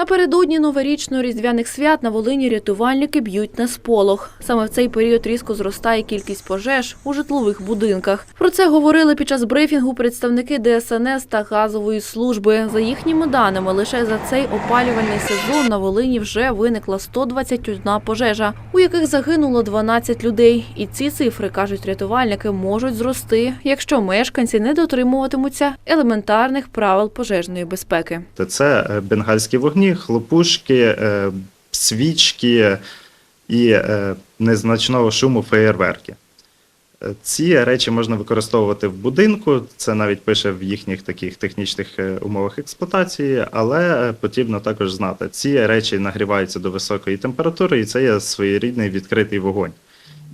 Напередодні новорічно-різдвяних свят на Волині рятувальники б'ють на сполох. Саме в цей період різко зростає кількість пожеж у житлових будинках. Про це говорили під час брифінгу представники ДСНС та газової служби. За їхніми даними, лише за цей опалювальний сезон на Волині вже виникла 121 пожежа, у яких загинуло 12 людей. І ці цифри, кажуть рятувальники, можуть зрости, якщо мешканці не дотримуватимуться елементарних правил пожежної безпеки. Це е, бенгальські вогні, хлопушки, е, свічки і е, незначного шуму феєрверки. Е, Ці речі можна використовувати в будинку, це навіть пише в їхніх таких технічних умовах експлуатації, але потрібно також знати, ці речі нагріваються до високої температури, і це є своєрідний відкритий вогонь.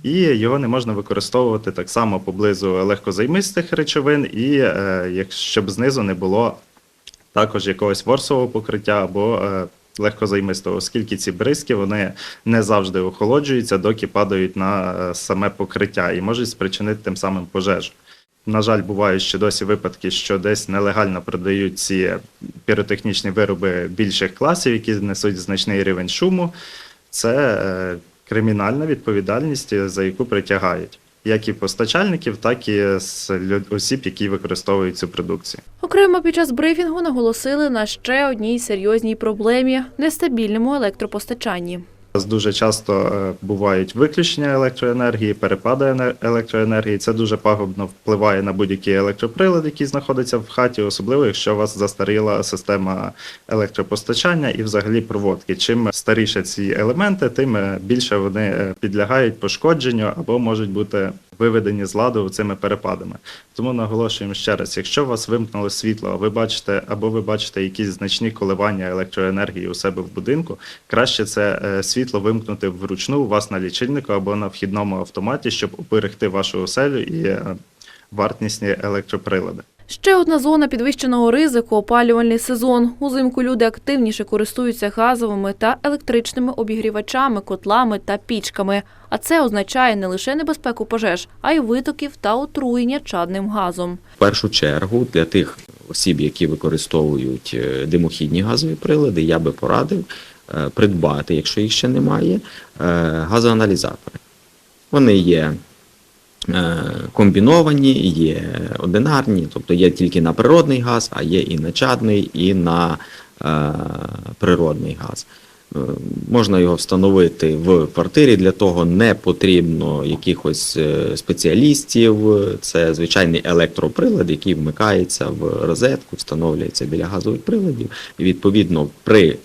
І його не можна використовувати так само поблизу легкозаймистих речовин, і щоб знизу не було також якогось ворсового покриття або е, легкозаймистого, оскільки ці бризки вони не завжди охолоджуються, доки падають на е, саме покриття і можуть спричинити тим самим пожежу. На жаль, бувають ще досі випадки, що десь нелегально продають ці піротехнічні вироби більших класів, які несуть значний рівень шуму. Це е, кримінальна відповідальність, за яку притягають як і постачальників, так і з осіб, які використовують цю продукцію. Окремо під час брифінгу наголосили на ще одній серйозній проблемі нестабільному електропостачанні. Дуже часто е, бувають виключення електроенергії, перепади ене- електроенергії. Це дуже пагубно впливає на будь-який електроприлад, який знаходиться в хаті, особливо якщо у вас застаріла система електропостачання і взагалі проводки. Чим старіше ці елементи, тим е, більше вони е, підлягають пошкодженню або можуть бути виведені з ладу цими перепадами. Тому наголошуємо ще раз: якщо у вас вимкнуло світло, а ви бачите або ви бачите якісь значні коливання електроенергії у себе в будинку, краще це е, світло вимкнути вручну у вас на лічильнику або на вхідному автоматі, щоб уберегти вашу оселю і е, вартісні електроприлади. Ще одна зона підвищеного ризику опалювальний сезон. Узимку люди активніше користуються газовими та електричними обігрівачами, котлами та пічками. А це означає не лише небезпеку пожеж, а й витоків та отруєння чадним газом. В першу чергу для тих осіб, які використовують е, димохідні газові прилади, я би порадив е, придбати, якщо їх ще немає, е, газоаналізатори. Вони є комбіновані, є одинарні, тобто є тільки на природний газ, а є і на чадний, і на е, природний газ. Е, Можна його встановити в квартирі, для того не потрібно якихось е, спеціалістів. Це звичайний електроприлад, який вмикається в розетку, встановлюється біля газових приладів. І відповідно при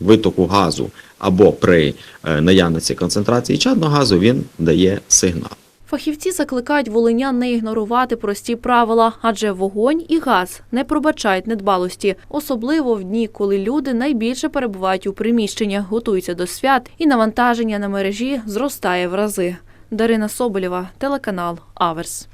витоку газу або при е, наявності концентрації чадного газу він дає сигнал. Фахівці закликають волинян не ігнорувати прості правила, адже вогонь і газ не пробачають недбалості, особливо в дні, коли люди найбільше перебувають у приміщеннях, готуються до свят, і навантаження на мережі зростає в рази. Дарина Соболєва, телеканал Аверс.